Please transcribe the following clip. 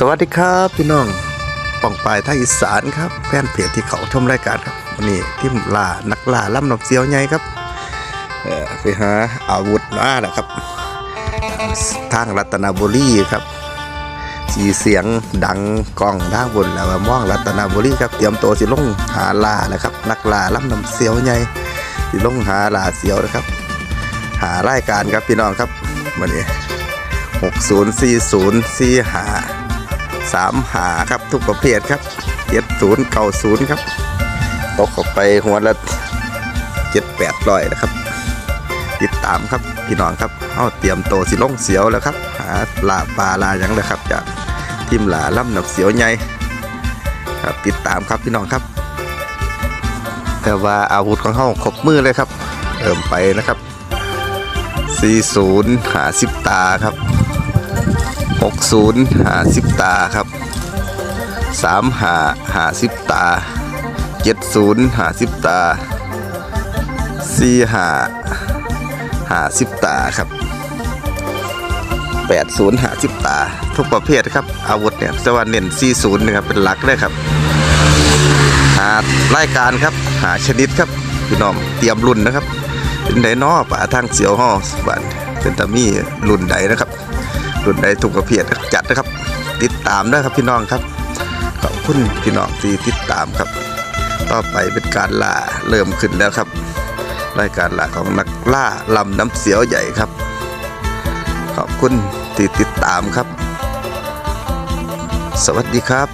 สวัสดีครับพี่น้องป่องปลายท่าอีสานครับแฟนเพจที่เขาชมรายการครับวันนี้ที่ล่านักล่าล่ำนกเสียวใหญ่ครับเออไปหาอาวุธมาแหละครับ ทางรัตนบุรีครับสีเสียงดังกล้องด้านบนแล้วว่ามองรัตนบุรีครับเตรียมตัวสิลงหาล่าแล้วครับ นักล่าล่ำนำเสียวใหญ่สิลงหาล่าเสียวนะครับ หารายการครับพี่น้องครับวันนี้หกศูนย์สี่ศูนย์สี่หา สามหาครับทุกประเภทครับเจ็ดศูนย์เก้าศูนย์ครับตกออกไปหัวละเจ็ดแปดร้อยนะครับ ติดตามครับพี่น้องครับเอาเตรียมโตสิล่องเสียวแล้วครับ หาลาปลาลาหยังเลยครับ จากทีมหลาล่ำหนับเสียวใหญ่ครับติดตามครับพี่น้องครับ แต่ว่าอาวุธของเขาครบมือเลยครับเริ่มไปนะครับ 40หา10ตาครับ 60หา10ตาครับ3หาหา10ตา 70หา10ตา4หาหา10ตาครับ 80หา10ตา ทุกประเภทครับ อาวุธเนี่ยสวัสดิ์เน้น40นะครับเป็นหลักเลยครับหารายการครับหาชนิดครับพี่น้องเตรียมรุ่นนะครับเป็นไดนอป่าทางเสียวห่อบ้านเป็นตามีรุ่นใดนะครับ รุ่นใดถูกกระเพียดจัดนะครับ ติดตามด้วยครับพี่น้องครับขอบคุณพี่น้องที่ติดตามครับ ต่อไปเป็นการล่าเริ่มขึ้นแล้วครับ รายการล่าของนักล่าลำน้ำเสียวใหญ่ครับ ขอบคุณที่ติดตามครับ สวัสดีครับ